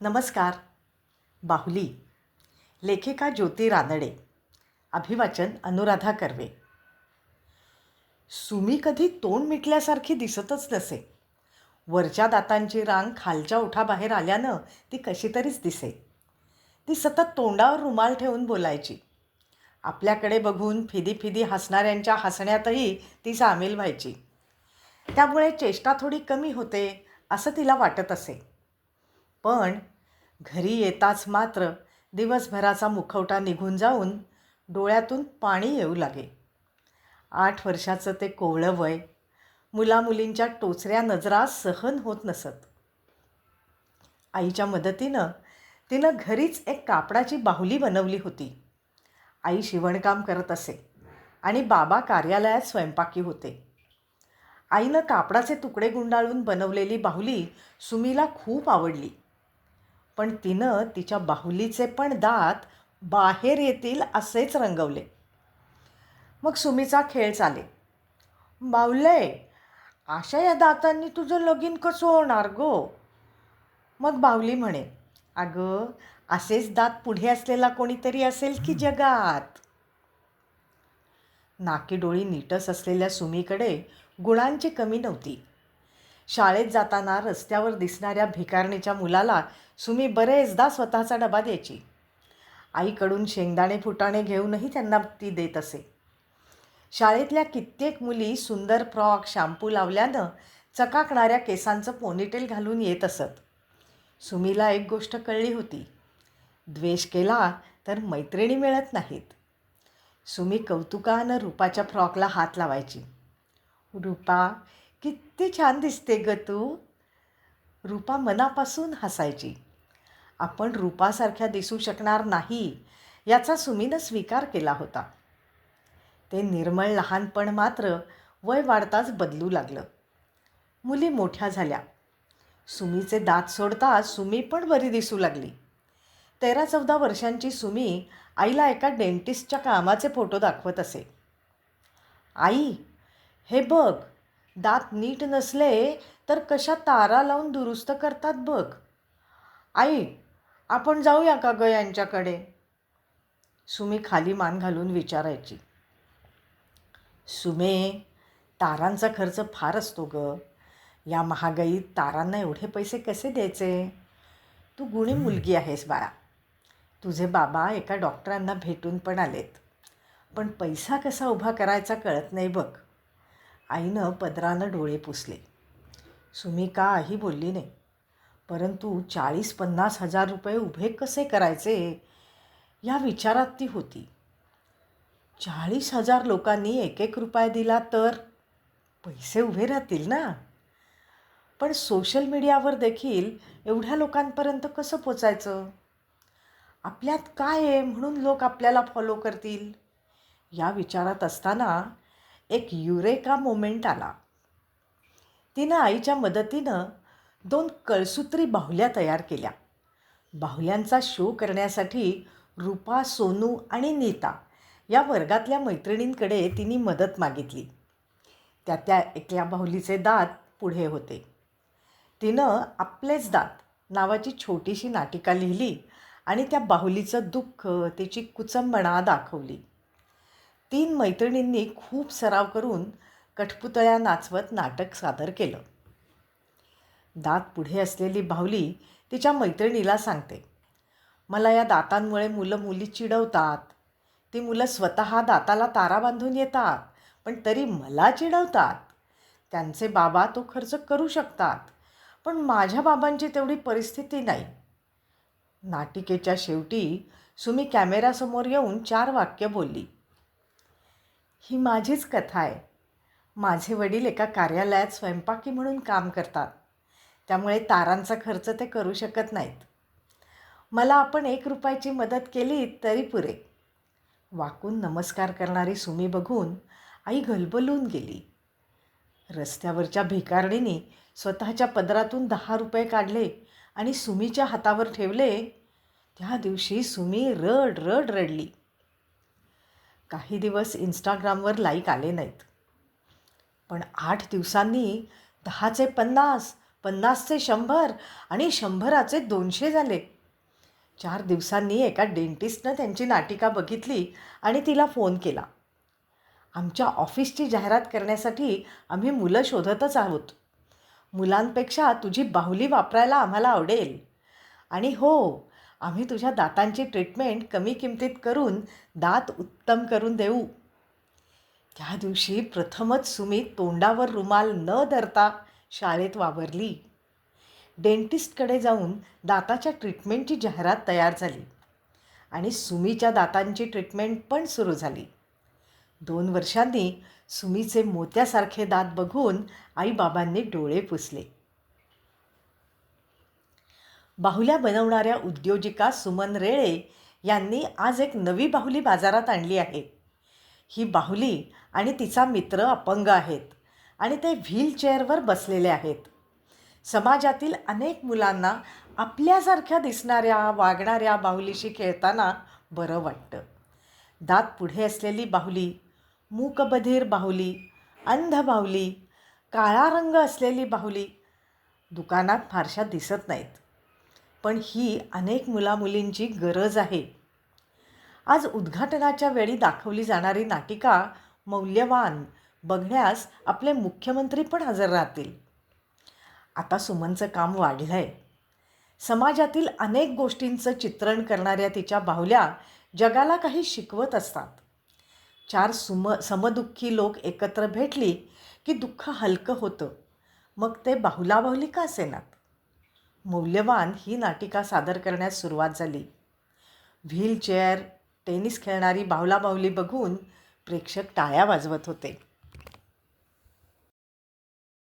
नमस्कार. बाहुली. लेखिका ज्योती रानडे. अभिवाचन अनुराधा कर्वे. सुमी कधी तोंड मिटल्यासारखी दिसतच नसे. वरच्या दातांची रांग खालच्या ओठाबाहेर आल्यानं ती कशी तरीच दिसे. ती सतत तोंडावर रुमाल ठेवून बोलायची. आपल्याकडे बघून फिदी फिदी हसणाऱ्यांच्या हसण्यातही ती सामील व्हायची. त्यामुळे चेष्टा थोडी कमी होते असं तिला वाटत असे. पण घरी येताच मात्र दिवसभराचा मुखवटा निघून जाऊन डोळ्यातून पाणी येऊ लागे. आठ वर्षाचं ते कोवळं वय मुलामुलींच्या टोचऱ्या नजरा सहन होत नसत. आईच्या मदतीनं तिनं घरीच एक कापडाची बाहुली बनवली होती. आई शिवणकाम करत असे आणि बाबा कार्यालयात स्वयंपाकी होते. आईनं कापडाचे तुकडे गुंडाळून बनवलेली बाहुली सुमीला खूप आवडली. पण तिनं तिच्या बाहुलीचे पण दात बाहेर येतील असेच रंगवले. मग सुमीचा खेळ चाले. बावले अशा या दातांनी तुझं लगीन कसं होणार गो? मग बावली म्हणे अगं असेच दात पुढे असलेला कोणीतरी असेल की जगात? नाकी डोळी नीटच असलेल्या सुमीकडे गुणांची कमी नव्हती. शाळेत जाताना रस्त्यावर दिसणाऱ्या भिकारणीच्या मुलाला सुमी बरेचदा स्वतःचा डबा द्यायची. आईकडून शेंगदाणे फुटाणे घेऊनही त्यांना ती देत असे. शाळेतल्या कित्येक मुली सुंदर फ्रॉक शॅम्पू लावल्यानं चकाकणाऱ्या केसांचं पोनीटेल घालून येत असत. सुमीला एक गोष्ट कळली होती. द्वेष केला तर मैत्रिणी मिळत नाहीत. सुमी कौतुकानं रूपाच्या फ्रॉकला हात लावायची. रूपा किती छान दिसते ग तू. रूपा मनापासून हसायची. आपण रूपासारख्या दिसू शकणार नाही याचा सुमीनं स्वीकार केला होता. ते निर्मळ लहानपण मात्र वय वाढताच बदलू लागलं. मुली मोठ्या झाल्या. सुमीचे दात सोडता सुमी पण बरी दिसू लागली. तेरा चौदा वर्षांची सुमी आईला एका डेंटिस्टच्या कामाचे फोटो दाखवत असे. आई हे बघ दात नीट नसले तर कशा तारा लावून दुरुस्त करतात बघ. आई आपण जाऊया का ग यांच्याकडे? सुमी खाली मान घालून विचारायची. सुमे तारांचा खर्च फार असतो ग. या महागाईत तारांना एवढे पैसे कसे द्यायचे? तू गुणी मुलगी आहेस बाळा. तुझे बाबा एका डॉक्टरांना भेटून पण आलेत. पण पैसा कसा उभा करायचा कळत नाही बघ. आईनं पदरानं डोळे पुसले. सुमी काही बोलली नाही? परंतु चाळीस पन्नास हजार रुपये उभे कसे करायचे? या विचारात ती होती. चाळीस हजार लोकांनी एक एक रुपया दिला तर पैसे उभे राहतील ना? पण सोशल मीडियावर देखील एवढ्या लोकांपर्यंत कसं पोचायचं? आपल्यात काय आहे म्हणून लोक आपल्याला फॉलो करतील? या विचारात असताना एक युरेका मोमेंट आला. तिनं आईच्या मदतीनं दोन कळसूत्री बाहुल्या तयार केल्या. बाहुल्यांचा शो करण्यासाठी रूपा सोनू आणि नीता या वर्गातल्या मैत्रिणींकडे तिने मदत मागितली. त्या त्या एकल्या बाहुलीचे दात पुढे होते. तिनं आपलेच दात नावाची छोटीशी नाटिका लिहिली आणि त्या बाहुलीचं दुःख तिची कुचंबणा दाखवली. तीन मैत्रिणींनी खूप सराव करून कठपुतळ्या नाचवत नाटक सादर केलं. दात पुढे असलेली भावली तिच्या मैत्रिणीला सांगते मला या दातांमुळे मुलं मुली चिडवतात. ती मुलं स्वतः दाताला तारा बांधून येतात पण तरी मला चिडवतात. त्यांचे बाबा तो खर्च करू शकतात पण माझ्या बाबांची तेवढी परिस्थिती नाही. नाटिकेच्या शेवटी सुमी कॅमेऱ्यासमोर येऊन चार वाक्य बोलली. ही माझीच कथा आहे. माझे वडील एका कार्यालयात स्वयंपाकी म्हणून काम करतात. त्यामुळे तारांचा खर्च ते करू शकत नाहीत. मला आपण एक रुपयाची मदत केली तरी पुरे. वाकून नमस्कार करणारी सुमी बघून आई घलबलून गेली. रस्त्यावरच्या भिकारणीने स्वतःच्या पदरातून दहा रुपये काढले आणि सुमीच्या हातावर ठेवले. त्या दिवशी सुमी रड रड रडली. काही दिवस इंस्टाग्रामवर लाईक आले नाहीत. पण आठ दिवसांनी दहाचे पन्नास पन्नासचे शंभर आणि शंभराचे दोनशे झाले. चार दिवसांनी एका डेंटिस्टनं त्यांची नाटिका बघितली आणि तिला फोन केला. आमच्या ऑफिसची जाहिरात करण्यासाठी आम्ही मुलं शोधतच आहोत. मुलांपेक्षा तुझी बाहुली वापरायला आम्हाला आवडेल. आणि हो आम्ही तुझ्या दातांची ट्रीटमेंट कमी किमतीत करून दात उत्तम करून देऊ. त्या दिवशी प्रथमच सुमी तोंडावर रुमाल न धरता शाळेत वावरली. डेंटिस्टकडे जाऊन दाताच्या ट्रीटमेंटची जाहिरात तयार झाली आणि सुमीच्या दातांची ट्रीटमेंट पण सुरू झाली. दोन वर्षांनी सुमीचे मोत्यासारखे दात बघून आईबाबांनी डोळे पुसले. बाहुल्या बनवणाऱ्या उद्योजिका सुमन रेळे यांनी आज एक नवी बाहुली बाजारात आणली आहे. ही बाहुली आणि तिचा मित्र अपंग आहेत आणि ते व्हीलचेअरवर बसलेले आहेत. समाजातील अनेक मुलांना आपल्यासारख्या दिसणाऱ्या वागणाऱ्या बाहुलीशी खेळताना बरं वाटतं. दात पुढे असलेली बाहुली मूकबधीर बाहुली अंध बाहुली काळा रंग असलेली बाहुली दुकानात फारशा दिसत नाहीत. पण ही अनेक मुलामुलींची गरज आहे. आज उद्घाटनाच्या वेळी दाखवली जाणारी नाटिका मौल्यवान बघण्यास आपले मुख्यमंत्री पण हजर राहतील. आता सुमनचं काम वाढलं आहे समाजातील अनेक गोष्टींचं चित्रण करणाऱ्या तिच्या बाहुल्या जगाला काही शिकवत असतात. चार सुम समदुःखी लोक एकत्र भेटली की दुःख हलकं होतं. मग ते बाहुला बाहुली का असेनात? मौल्यवान ही नाटिका सादर करण्यास सुरुवात झाली. व्हीलचेअर टेनिस खेळणारी बाहुलाबाहुली बघून प्रेक्षक टाळ्या वाजवत होते.